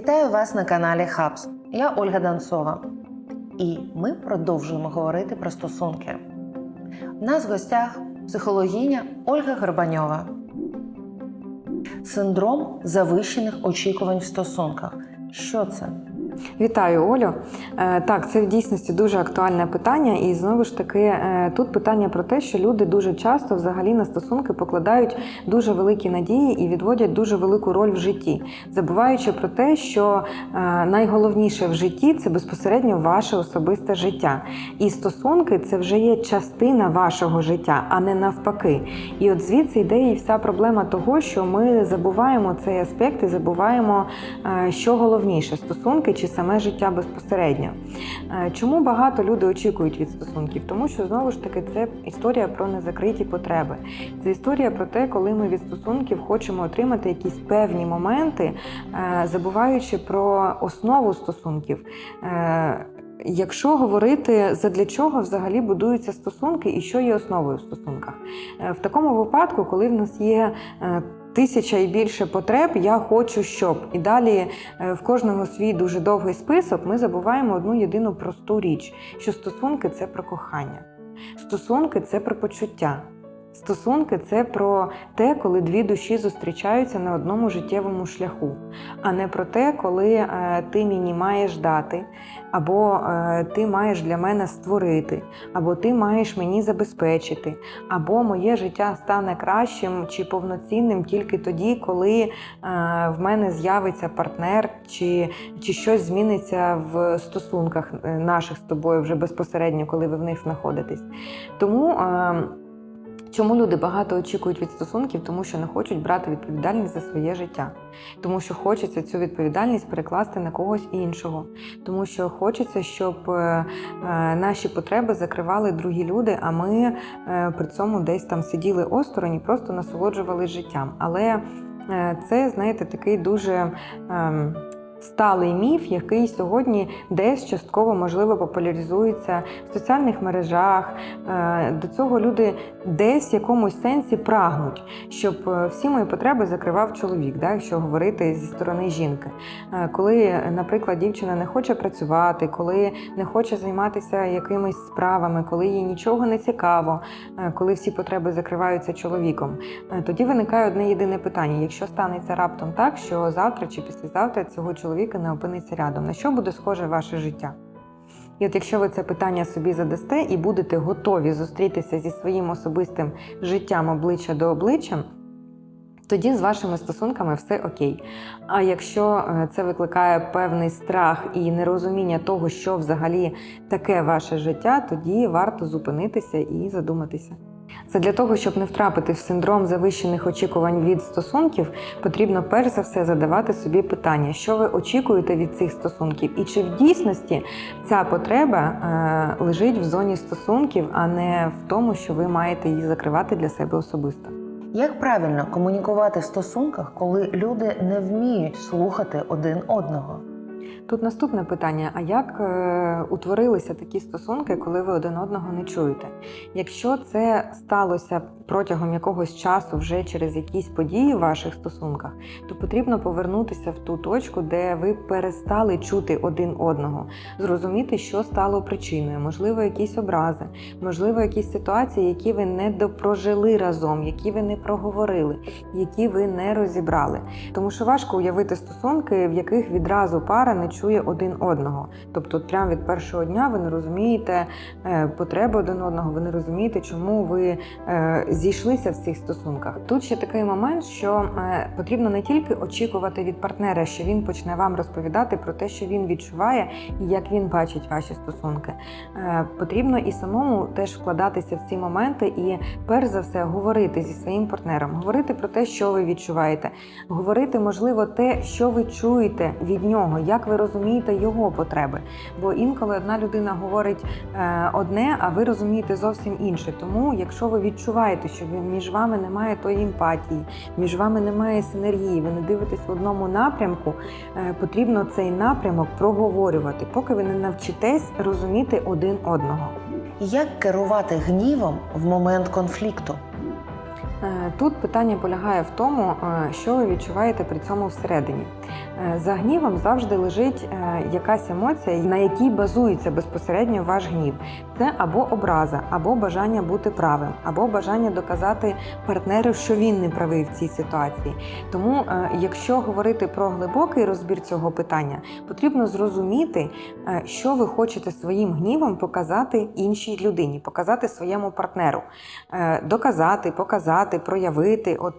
Вітаю вас на каналі Хабс. Я Ольга Данцова. І ми продовжуємо говорити про стосунки. У нас в гостях психологиня Ольга Горбаньова. Синдром завищених очікувань в стосунках. Що це? Вітаю, Олю. Е, Так, це в дійсності дуже актуальне питання, і знову ж таки е, тут питання про те, що люди дуже часто взагалі на стосунки покладають дуже великі надії і відводять дуже велику роль в житті, забуваючи про те, що е, найголовніше в житті це безпосередньо ваше особисте життя. І стосунки це вже є частина вашого життя, а не навпаки. І от звідси йде і вся проблема того, що ми забуваємо цей аспект і забуваємо, що головніше стосунки чи саме життя безпосередньо. Е, Чому багато люди очікують від стосунків? Тому що знову ж таки це історія про незакриті потреби. Це історія про те, коли ми від стосунків хочемо отримати якісь певні моменти, е, забуваючи про основу стосунків. Е, Якщо говорити задля чого взагалі будуються стосунки і що є основою в стосунках, в такому випадку, коли в нас є тисяча і більше потреб, я хочу щоб. І далі е, в кожного свій дуже довгий список, ми забуваємо одну єдину просту річ: що стосунки це про кохання, стосунки це про почуття. Стосунки це про те, коли дві душі зустрічаються на одному життєвому шляху, а не про те, коли е, ти мені маєш дати, або е, ти маєш для мене створити, або ти маєш мені забезпечити, або моє життя стане кращим чи повноцінним тільки тоді, коли е, в мене з'явиться партнер, чи, чи щось зміниться в стосунках наших з тобою вже безпосередньо, коли ви в них знаходитесь. Тому. Чому люди багато очікують від стосунків? Тому що не хочуть брати відповідальність за своє життя, тому що хочеться цю відповідальність перекласти на когось іншого, тому що хочеться, щоб е, е, наші потреби закривали другі люди, а ми е, при цьому десь там сиділи осторонь і просто насолоджувалися життям. Але це, знаєте, такий дуже. Сталий міф, який сьогодні десь частково можливо популяризується в соціальних мережах. Е, До цього люди десь в якомусь сенсі прагнуть, щоб е, всі мої потреби закривав чоловік, да, якщо говорити зі сторони жінки. Е, Коли, наприклад, дівчина не хоче працювати, коли не хоче займатися якимись справами, коли їй нічого не цікаво, коли всі потреби закриваються чоловіком, тоді виникає одне єдине питання: якщо станеться раптом так, що завтра чи післязавтра цього чоловіка не опиниться рядом, на що буде схоже ваше життя? І от якщо ви це питання собі задасте і будете готові зустрітися зі своїм особистим життям обличчя до обличчя, тоді з вашими стосунками все окей. А якщо е, це викликає певний страх і нерозуміння того, що взагалі таке ваше життя, тоді варто зупинитися і задуматися. Це для того, щоб не втрапити в синдром завищених очікувань від стосунків, потрібно перш за все задавати собі питання, що ви очікуєте від цих стосунків, і чи в дійсності ця потреба е, лежить в зоні стосунків, а не в тому, що ви маєте її закривати для себе особисто. Як правильно комунікувати в стосунках, коли люди не вміють слухати один одного? Тут наступне питання: а як е, утворилися такі стосунки, коли ви один одного не чуєте? Якщо це сталося протягом якогось часу, вже через якісь події в ваших стосунках, то потрібно повернутися в ту точку, де ви перестали чути один одного, зрозуміти, що стало причиною, можливо, якісь образи, можливо, якісь ситуації, які ви не допрожили разом, які ви не проговорили, які ви не розібрали. Тому що важко уявити стосунки, в яких відразу пара не чує один одного. Тобто, прямо від першого дня ви не розумієте е, потреби один одного, ви не розумієте, чому ви е, зійшлися в цих стосунках. Тут ще такий момент, що е, потрібно не тільки очікувати від партнера, що він почне вам розповідати про те, що він відчуває і як він бачить ваші стосунки. Е, Потрібно і самому теж вкладатися в ці моменти і перш за все говорити зі своїм партнером, говорити про те, що ви відчуваєте, говорити, можливо, те, що ви чуєте від нього, як ви розумієте його потреби. Бо інколи одна людина говорить е, одне, а ви розумієте зовсім інше. Тому, якщо ви відчуваєте, що між вами немає тої емпатії, між вами немає синергії, ви не дивитесь в одному напрямку, е, потрібно цей напрямок проговорювати, поки ви не навчитесь розуміти один одного. Як керувати гнівом в момент конфлікту? Е, Тут питання полягає в тому, е, що ви відчуваєте при цьому всередині. Е, За гнівом завжди лежить е, якась емоція, на якій базується безпосередньо ваш гнів. Це або образа, або бажання бути правим, або бажання доказати партнеру, що він не правий в цій ситуації. Тому, е, якщо говорити про глибокий розбір цього питання, потрібно зрозуміти, що ви хочете своїм гнівом показати іншій людині, показати своєму партнеру, доказати, показати, проявити, от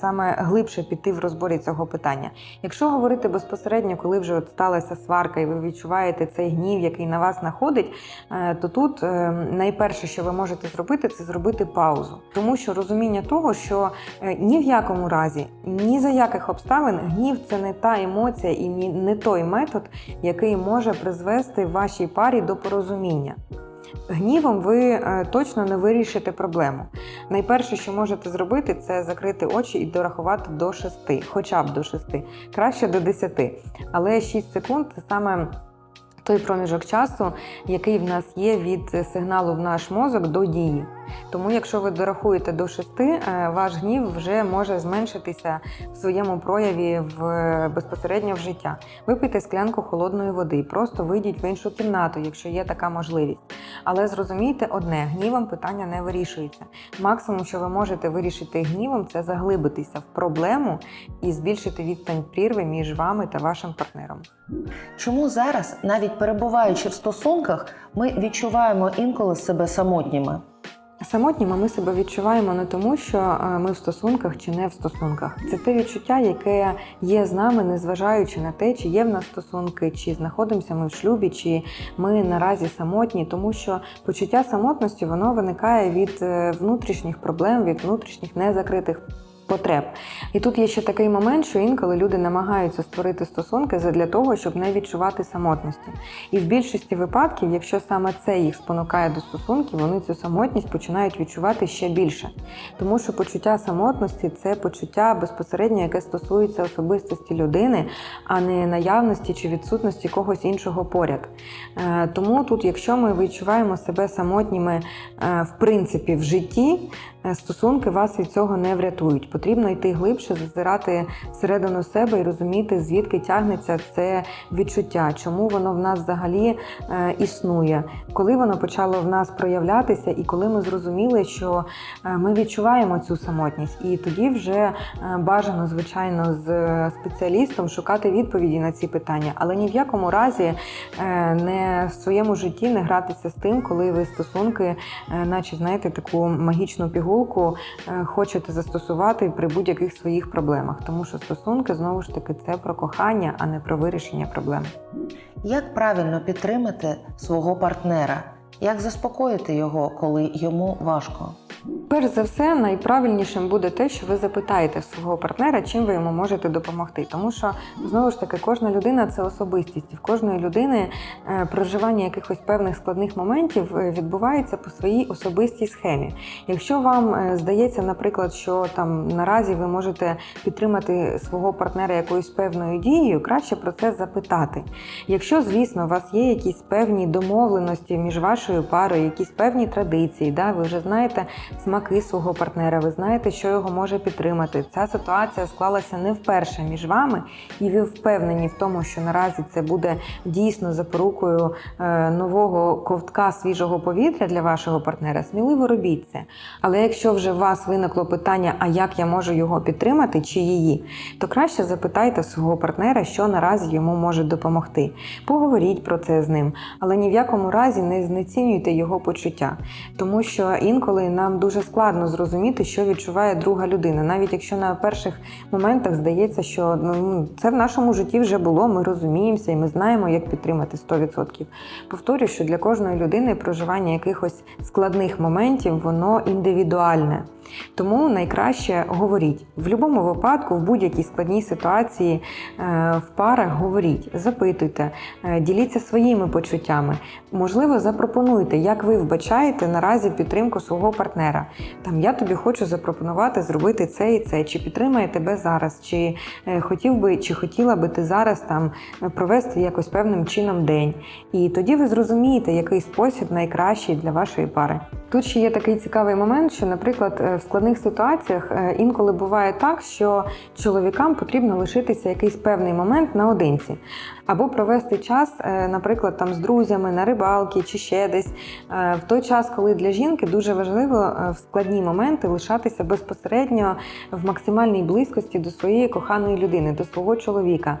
саме глибше піти в розборі цього питання. Якщо говорити безпосередньо, коли вже от сталася сварка, і ви відчуваєте цей гнів, який на вас находить, е, то тут е, найперше, що ви можете зробити, це зробити паузу, тому що розуміння того, що е, ні в якому разі, ні за яких обставин гнів це не та емоція і не той метод, який може призвести вашій парі до порозуміння. Гнівом ви е, точно не вирішите проблему. Найперше, що можете зробити, це закрити очі і дорахувати до 6, хоча б до 6, краще до 10. Але 6 секунд це саме той проміжок часу, який в нас є від сигналу в наш мозок до дії. Тому, якщо ви дорахуєте до 6, е, ваш гнів вже може зменшитися в своєму прояві в безпосередньо в життя. Випийте склянку холодної води, просто вийдіть в іншу кімнату, якщо є така можливість. Але зрозумійте одне: гнівом питання не вирішується. Максимум, що ви можете вирішити гнівом, це заглибитися в проблему і збільшити відстань прірви між вами та вашим партнером. Чому зараз, навіть перебуваючи в стосунках, ми відчуваємо інколи себе самотніми? Самотніми ми себе відчуваємо не тому, що е, ми в стосунках чи не в стосунках. Це те відчуття, яке є з нами, незважаючи на те, чи є в нас стосунки, чи знаходимося ми в шлюбі, чи ми наразі самотні, тому що почуття самотності воно виникає від е, внутрішніх проблем, від внутрішніх незакритих. Потреб. І тут є ще такий момент, що інколи люди намагаються створити стосунки для того, щоб не відчувати самотності. І в більшості випадків, якщо саме це їх спонукає до стосунків, вони цю самотність починають відчувати ще більше. Тому що почуття самотності це почуття безпосередньо, яке стосується особистості людини, а не наявності чи відсутності когось іншого поряд. Е, Тому тут, якщо ми відчуваємо себе самотніми е, в принципі в житті, стосунки вас від цього не врятують. Потрібно йти глибше, зазирати всередину себе і розуміти, звідки тягнеться це відчуття, чому воно в нас взагалі е, існує, коли воно почало в нас проявлятися, і коли ми зрозуміли, що е, ми відчуваємо цю самотність, і тоді вже е, бажано, звичайно, з е, спеціалістом шукати відповіді на ці питання, але ні в якому разі е, не в своєму житті не гратися з тим, коли ви стосунки, е, наче знаєте, таку магічну пігулку е, хочете застосувати при будь-яких своїх проблемах, тому що стосунки знову ж таки це про кохання, а не про вирішення проблем. Як правильно підтримати свого партнера? Як заспокоїти його, коли йому важко? Перш за все, найправильнішим буде те, що ви запитаєте свого партнера, чим ви йому можете допомогти. Тому що знову ж таки кожна людина це особистість, в кожної людини е, проживання якихось певних складних моментів е, відбувається по своїй особистій схемі. Якщо вам е, здається, наприклад, що там наразі ви можете підтримати свого партнера якоюсь певною дією, краще про це запитати. Якщо, звісно, у вас є якісь певні домовленості між вашою парою, якісь певні традиції, да, ви вже знаєте смаки свого партнера, ви знаєте, що його може підтримати. Ця ситуація склалася не вперше між вами, і ви впевнені в тому, що наразі це буде дійсно запорукою е, нового ковтка свіжого повітря для вашого партнера. Сміливо робіть це. Але якщо вже у вас виникло питання, а як я можу його підтримати чи її, то краще запитайте свого партнера, що наразі йому може допомогти. Поговоріть про це з ним, але ні в якому разі не знецінюйте його почуття, тому що інколи нам дуже складно зрозуміти, що відчуває друга людина, навіть якщо на перших моментах здається, що ну це в нашому житті вже було. Ми розуміємося і ми знаємо, як підтримати 100%. Повторюю, що для кожної людини проживання якихось складних моментів воно індивідуальне. Тому найкраще говоріть в будь-якому випадку, в будь-якій складній ситуації е, в парах говоріть, запитуйте, е, діліться своїми почуттями. Можливо, запропонуйте, як ви вбачаєте наразі підтримку свого партнера. Там я тобі хочу запропонувати зробити це і це, чи підтримає тебе зараз, чи е, хотів би, чи хотіла би ти зараз там е, провести якось певним чином день. І тоді ви зрозумієте, який спосіб найкращий для вашої пари. Тут ще є такий цікавий момент, що, наприклад, е, в складних ситуаціях е, інколи буває так, що чоловікам потрібно лишитися якийсь певний момент наодинці, або провести час, е, наприклад, там з друзями на рибалки чи ще десь. В той час, коли для жінки дуже важливо в складні моменти лишатися безпосередньо в максимальній близькості до своєї коханої людини, до свого чоловіка,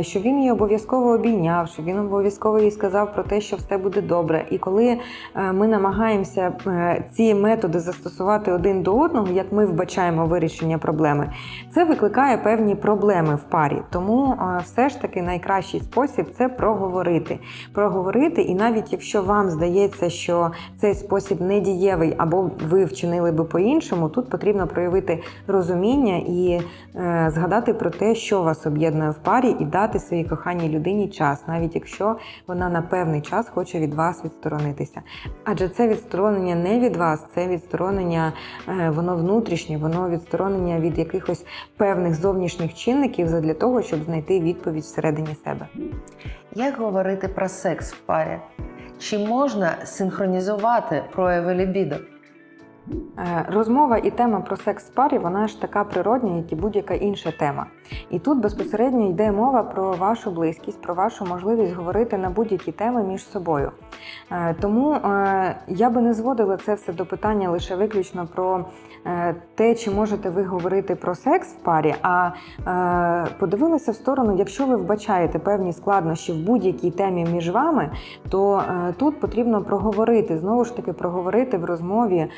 що він її обов'язково обійняв, що він обов'язково їй сказав про те, що все буде добре. І коли ми намагаємося ці методи застосувати один до одного, як ми вбачаємо вирішення проблеми, це викликає певні проблеми в парі. Тому е, все ж таки найкращий спосіб це проговорити. Проговорити, і навіть якщо вам здається, що цей спосіб не дієвий або ви вчинили би по-іншому, тут потрібно проявити розуміння і е, згадати про те, що вас об'єднує в парі, і дати своїй коханій людині час, навіть якщо вона на певний час хоче від вас відсторонитися. Адже це відсторонення не від вас, це відсторонення, е, воно внутрішнє, воно відсторонення від якихось певних зовнішніх чинників задля того, щоб знайти відповідь всередині себе. Як говорити про секс в парі? Чи можна синхронізувати прояви лібідо? Е, Розмова і тема про секс в парі вона ж така природня, як і будь-яка інша тема. І тут безпосередньо йде мова про вашу близькість, про вашу можливість говорити на будь-які теми між собою. Е, Тому е, я би не зводила це все до питання лише виключно про те, чи можете ви говорити про секс в парі, а подивилася в сторону, якщо ви вбачаєте певні складнощі в будь-якій темі між вами, то тут потрібно проговорити, знову ж таки, проговорити в розмові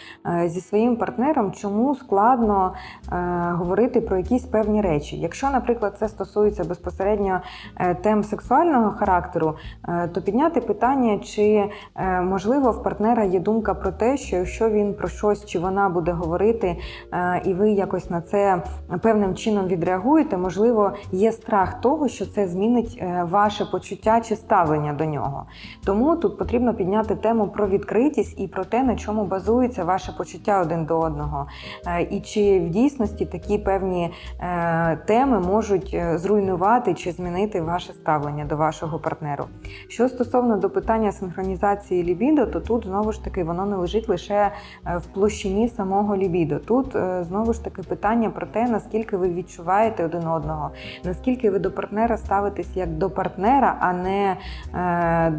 зі своїм партнером, чому складно е, говорити про якісь певні речі. Якщо, наприклад, це стосується безпосередньо е, тем сексуального характеру, е, то підняти питання, чи е, можливо в партнера є думка про те, що якщо він про щось чи вона буде говорити, е, і ви якось на це певним чином відреагуєте, можливо, є страх того, що це змінить е, ваше почуття чи ставлення до нього. Тому тут потрібно підняти тему про відкритість і про те, на чому базується ваше почуття один до одного. Е, І чи в дійсності такі певні е, теми можуть е, зруйнувати чи змінити ваше ставлення до вашого партнеру. Що стосовно до питання синхронізації лібідо, то тут знову ж таки воно не лежить лише в площині самого лібідо. Тут знову ж таки питання про те, наскільки ви відчуваєте один одного, наскільки ви до партнера ставитесь як до партнера, а не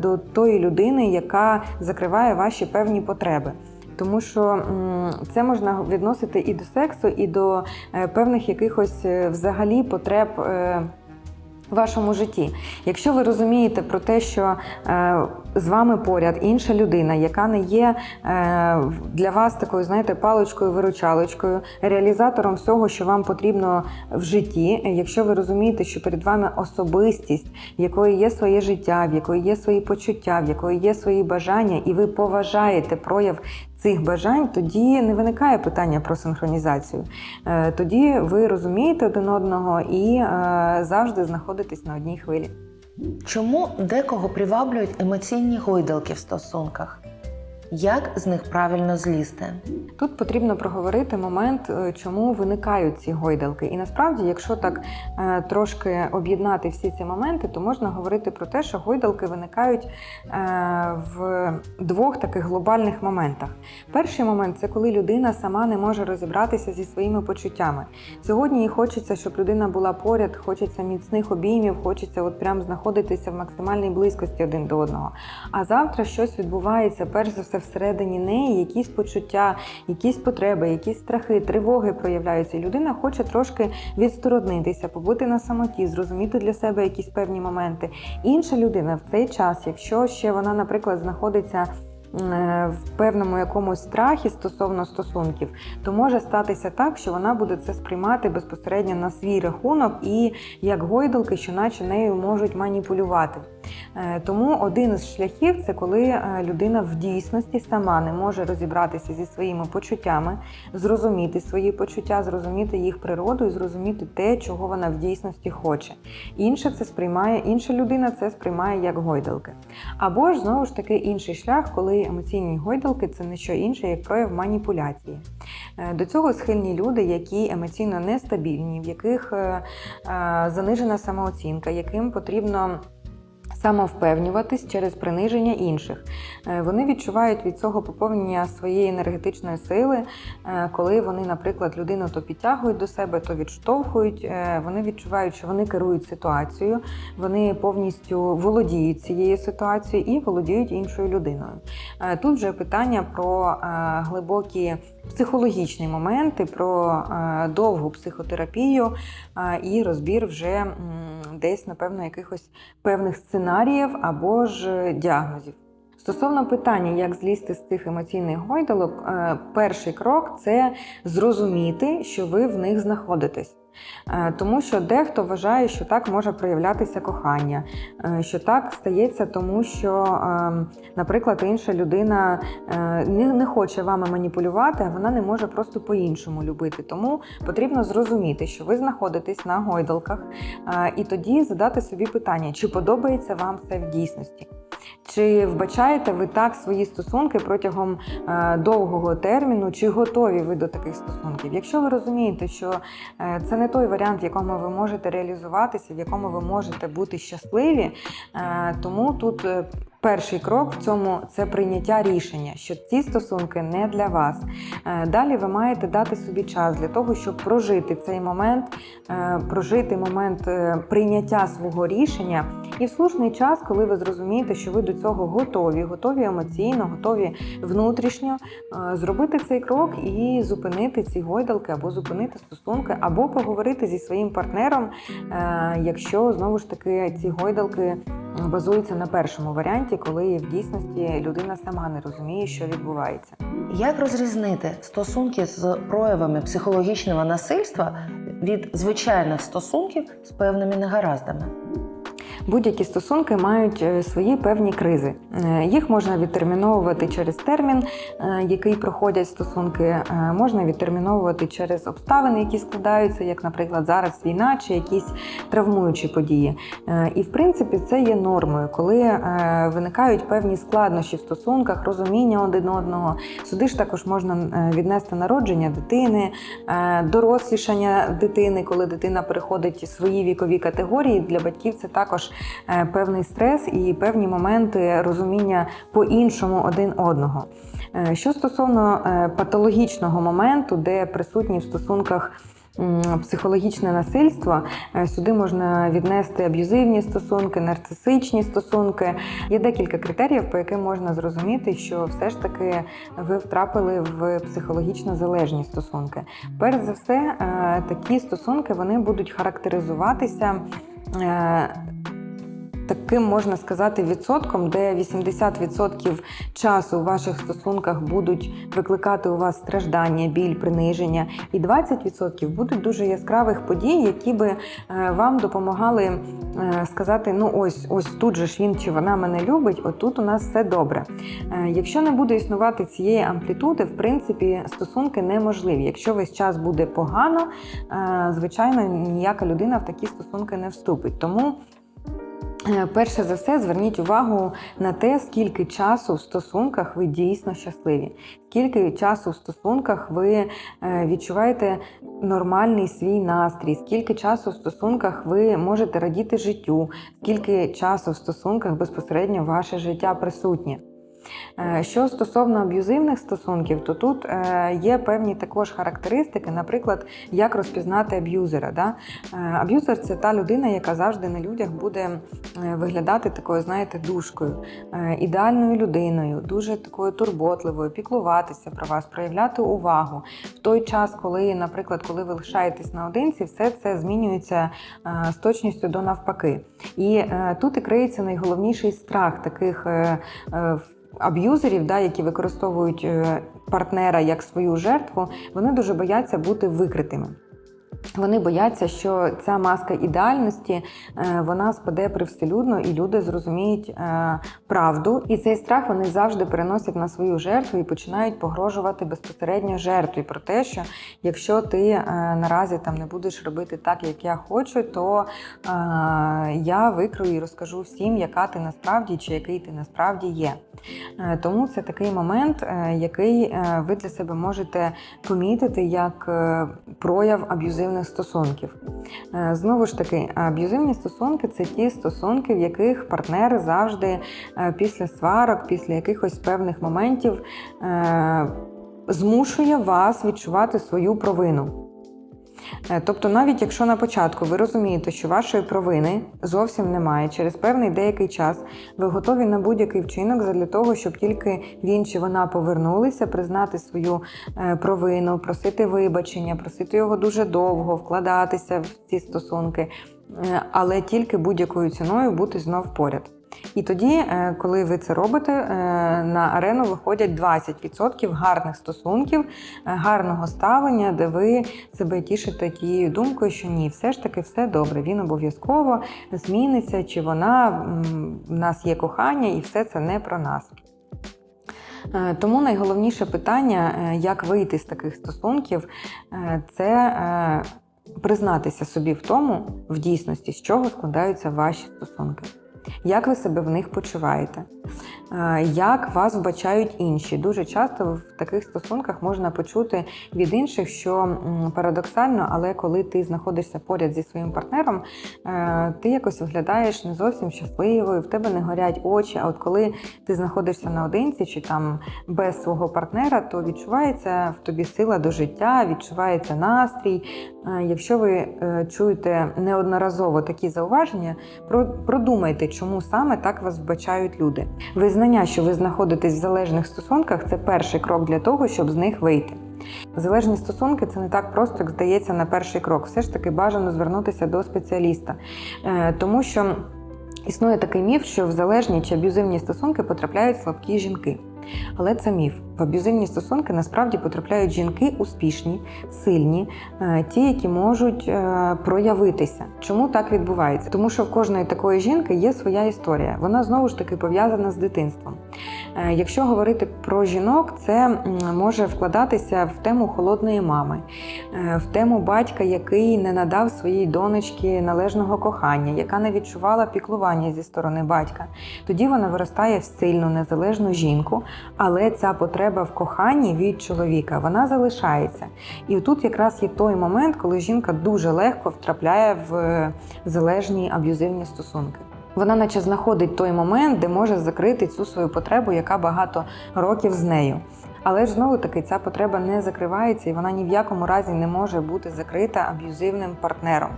до тої людини, яка закриває ваші певні потреби. Тому що це можна відносити і до сексу, і до е, певних якихось е, взагалі потреб. е, в вашому житті. Якщо ви розумієте про те, що е, з вами поряд інша людина, яка не є е, для вас такою, знаєте, паличкою-виручалочкою, реалізатором всього, що вам потрібно в житті, якщо ви розумієте, що перед вами особистість, в якої є своє життя, в якої є свої почуття, в якої є свої бажання, і ви поважаєте прояв цих бажань, тоді не виникає питання про синхронізацію. Е, Тоді ви розумієте один одного і е, завжди знаходитесь на одній хвилі. Чому декого приваблюють емоційні гойдалки в стосунках? Як з них правильно злізти? Тут потрібно проговорити момент, е, чому виникають ці гойдалки. І насправді, якщо так е, трошки об'єднати всі ці моменти, то можна говорити про те, що гойдалки виникають е, в двох таких глобальних моментах. Перший момент це коли людина сама не може розібратися зі своїми почуттями. Сьогодні їй хочеться, щоб людина була поряд, хочеться міцних обіймів, хочеться от прям знаходитися в максимальній близькості один до одного. А завтра щось відбувається, перш за все, всередині неї, якісь почуття, якісь потреби, якісь страхи, тривоги проявляються. І людина хоче трошки відсторонитися, побути на самоті, зрозуміти для себе якісь певні моменти. Інша людина в цей час, якщо ще вона, наприклад, знаходиться. Е, В певному якомусь страхі стосовно стосунків, то може статися так, що вона буде це сприймати безпосередньо на свій рахунок і як гойдалки, що наче нею можуть маніпулювати. Е, Тому один із шляхів це коли е, людина в дійсності сама не може розібратися зі своїми почуттями, зрозуміти свої почуття, зрозуміти їх природу і зрозуміти те, чого вона в дійсності хоче. Інша це сприймає, інша людина це сприймає як гойдалки. Або ж знову ж таки інший шлях, коли емоційні гойдалки це не що інше, як прояв маніпуляції. Е, До цього схильні люди, які емоційно нестабільні, в яких е, е, занижена самооцінка, яким потрібно самовпевнюватись через приниження інших. Е, Вони відчувають від цього поповнення своєї енергетичної сили, е, коли вони, наприклад, людину то підтягують до себе, то відштовхують. Е, Вони відчувають, що вони керують ситуацією, вони повністю володіють цією ситуацією і володіють іншою людиною. Тут вже питання про е, психологічні моменти, про е, довгу психотерапію е, і розбір вже десь, напевно, якихось певних сценаріїв або ж діагнозів. Стосовно питання, як злізти з цих емоційних гойдалок, е, перший крок це зрозуміти, що ви в них знаходитесь. Е, Тому що дехто вважає, що так може проявлятися кохання, е, що так стається, тому що, е, наприклад, інша людина е, не хоче вами маніпулювати, а вона не може просто по-іншому любити. Тому потрібно зрозуміти, що ви знаходитесь на гойдалках, і тоді задати собі питання, чи подобається вам це в дійсності. Чи вбачаєте ви так свої стосунки протягом довгого терміну, чи готові ви до таких стосунків? Якщо ви розумієте, що це не той варіант, в якому ви можете реалізуватися, в якому ви можете бути щасливі, е, тому тут е, перший крок в цьому це прийняття рішення, що ці стосунки не для вас. Е, Далі ви маєте дати собі час для того, щоб прожити цей момент, прожити момент прийняття свого рішення. І в слушний час, коли ви зрозумієте, що ви до цього готові, готові емоційно, готові внутрішньо, е, зробити цей крок і зупинити ці гойдалки, або зупинити стосунки, або поговорити зі своїм партнером, е, якщо знову ж таки ці гойдалки базуються на першому варіанті, коли в дійсності людина сама не розуміє, що відбувається. Як розрізнити стосунки з проявами психологічного насильства від звичайних стосунків з певними негараздами? Будь-які стосунки мають е, свої певні кризи. Е, Їх можна відтерміновувати через термін, е, який проходять стосунки, можна відтерміновувати через обставини, які складаються, як, наприклад, зараз війна чи якісь травмуючі події. І в принципі це є нормою, коли виникають певні складнощі в стосунках, розуміння один одного. Сюди ж також можна віднести народження дитини, дорослішання дитини, коли дитина переходить свої вікові категорії. Для батьків це також певний стрес і певні моменти розуміння по-іншому один одного. Е, Що стосовно е, патологічного моменту, де присутні в стосунках психологічне насильство, е, сюди можна віднести аб'юзивні стосунки, нарцисичні стосунки. Є декілька критеріїв, по яким можна зрозуміти, що все ж таки ви втрапили в психологічно залежні стосунки. Перш за все, е, такі стосунки вони будуть характеризуватися. Таким можна сказати відсотком, де 80% часу в ваших стосунках будуть викликати у вас страждання, біль, приниження, і 20% будуть дуже яскравих подій, які би е, вам допомагали е, сказати: ну ось, ось тут же ж він чи вона мене любить, отут у нас все добре. Е, Якщо не буде існувати цієї амплітуди, в принципі, стосунки неможливі. Якщо весь час буде погано, звичайно, ніяка людина в такі стосунки не вступить. Тому. Е, Перше за все, зверніть увагу на те, скільки часу в стосунках ви дійсно щасливі, скільки часу в стосунках ви е, відчуваєте нормальний свій настрій, скільки часу в стосунках ви можете радіти життю, скільки часу в стосунках безпосередньо ваше життя присутнє. Е, Що стосовно аб'юзивних стосунків, то тут е, є певні також характеристики, наприклад, як розпізнати аб'юзера. Да? Е, Аб'юзер це та людина, яка завжди на людях буде виглядати такою, знаєте, душкою, ідеальною людиною, дуже такою турботливою, піклуватися про вас, проявляти увагу. В той час, коли, наприклад, коли ви лишаєтесь наодинці, все це змінюється з точністю до навпаки. І тут і криється найголовніший страх таких. Аб'юзерів, да, які використовують е, партнера як свою жертву, вони дуже бояться бути викритими. Вони бояться, що ця маска ідеальності е, вона спаде привселюдно, і люди зрозуміють е, правду. І цей страх вони завжди переносять на свою жертву і починають погрожувати безпосередньо жертві про те, що якщо ти е, наразі там не будеш робити так, як я хочу, то я викрию і розкажу всім, яка ти насправді чи який ти насправді є. Тому це такий момент, який ви для себе можете помітити як прояв аб'юзивних аб'юзивних стосунків. Е, Знову ж таки, аб'юзивні стосунки це ті стосунки, в яких партнер завжди е, після сварок, після якихось певних моментів е, змушує вас відчувати свою провину. Е, Тобто, навіть якщо на початку ви розумієте, що вашої провини зовсім немає, через певний деякий час ви готові на будь-який вчинок для того, щоб тільки він чи вона повернулися, признати свою е, провину, просити вибачення, просити його дуже довго, вкладатися в ці стосунки, е, але тільки будь-якою ціною бути знов поряд. І тоді, е, коли ви це робите, е, на арену виходять 20% гарних стосунків, е, гарного ставлення, де ви себе тішите тією думкою, що ні, все ж таки все добре. Він обов'язково зміниться, чи вона в нас є кохання, і все це не про нас. Тому найголовніше питання, як вийти з таких стосунків, це признатися собі в тому, в дійсності, з чого складаються ваші стосунки. Як ви себе в них почуваєте? Як вас вбачають інші? Дуже часто в таких стосунках можна почути від інших, що парадоксально, але коли ти знаходишся поряд зі своїм партнером, е, ти якось виглядаєш не зовсім щасливою, в тебе не горять очі. А от коли ти знаходишся наодинці чи там без свого партнера, то відчувається в тобі сила до життя, відчувається настрій. Е, Якщо ви е, чуєте неодноразово такі зауваження, продумайте, чому саме так вас вбачають люди. Визнання, що ви знаходитесь в залежних стосунках, це перший крок для того, щоб з них вийти. Залежні стосунки це не так просто, як здається на перший крок. Все ж таки бажано звернутися до спеціаліста, Е, тому що існує такий міф, що в залежні чи аб'юзивні стосунки потрапляють слабкі жінки. Але це міф. В аб'юзивні стосунки насправді потрапляють жінки успішні, сильні, е, ті, які можуть е, проявитися. Чому так відбувається? Тому що в кожної такої жінки є своя історія. Вона знову ж таки пов'язана з дитинством. Е, Якщо говорити про жінок, це може вкладатися в тему холодної мами, в тему батька, який не надав своїй донечці належного кохання, яка не відчувала піклування зі сторони батька. Тоді вона виростає в сильну незалежну жінку, але ця потреба в коханні від чоловіка вона залишається. І тут якраз є той момент, коли жінка дуже легко втрапляє в е, залежні аб'юзивні стосунки. Вона наче знаходить той момент, де може закрити цю свою потребу, яка багато років з нею. Але ж знову таки ця потреба не закривається і вона ні в якому разі не може бути закрита аб'юзивним партнером.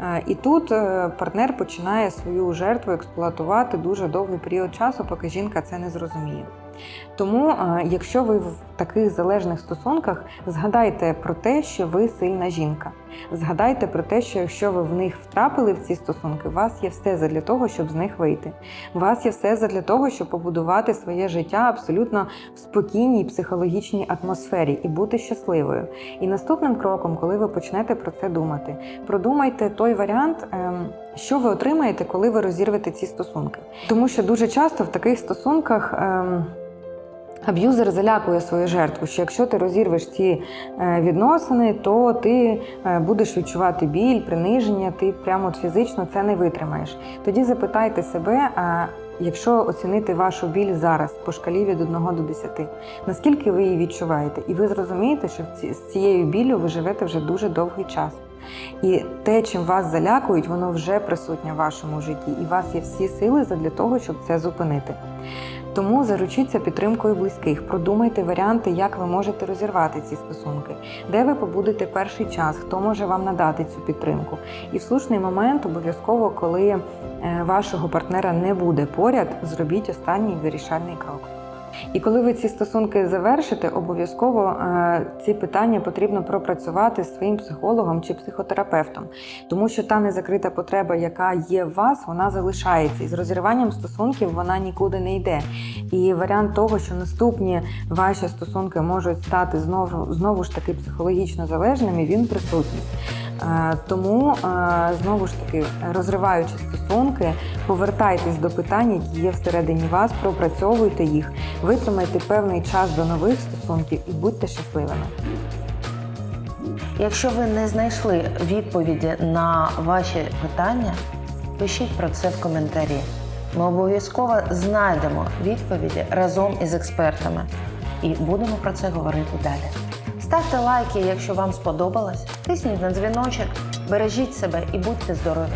Е, І тут е, партнер починає свою жертву експлуатувати дуже довгий період часу, поки жінка це не зрозуміє. Тому, е, якщо ви в таких залежних стосунках, згадайте про те, що ви сильна жінка. Згадайте про те, що якщо ви в них втрапили в ці стосунки, у вас є все задля того, щоб з них вийти. У вас є все задля того, щоб побудувати своє життя абсолютно в спокійній психологічній атмосфері і бути щасливою. І наступним кроком, коли ви почнете про це думати, продумайте той варіант, ем, що ви отримаєте, коли ви розірвете ці стосунки. Тому що дуже часто в таких стосунках. ем, Аб'юзер залякує свою жертву, що якщо ти розірвеш ці е, відносини, то ти е, будеш відчувати біль, приниження, ти прямо фізично це не витримаєш. Тоді запитайте себе, а якщо оцінити вашу біль зараз по шкалі від 1 до 10, наскільки ви її відчуваєте? І ви зрозумієте, що з цією біллю ви живете вже дуже довгий час. І те, чим вас залякують, воно вже присутнє в вашому житті, і у вас є всі сили для того, щоб це зупинити. Тому заручіться підтримкою близьких, продумайте варіанти, як ви можете розірвати ці стосунки, де ви побудете перший час, хто може вам надати цю підтримку. І в слушний момент обов'язково, коли е, вашого партнера не буде поряд, зробіть останній вирішальний крок. І коли ви ці стосунки завершите, обов'язково е, ці питання потрібно пропрацювати з своїм психологом чи психотерапевтом, тому що та незакрита потреба, яка є в вас, вона залишається. І з розірванням стосунків вона нікуди не йде. І варіант того, що наступні ваші стосунки можуть стати знову знову ж таки психологічно залежними, він присутній. Е, Тому е, знову ж таки, розриваючи стосунки, повертайтесь до питань, які є всередині вас, пропрацьовуйте їх, витримайте певний час до нових стосунків і будьте щасливими. Якщо ви не знайшли відповіді на ваші питання, пишіть про це в коментарі. Ми обов'язково знайдемо відповіді разом із експертами і будемо про це говорити далі. Ставте лайки, якщо вам сподобалось. Тисніть на дзвіночок, бережіть себе і будьте здорові!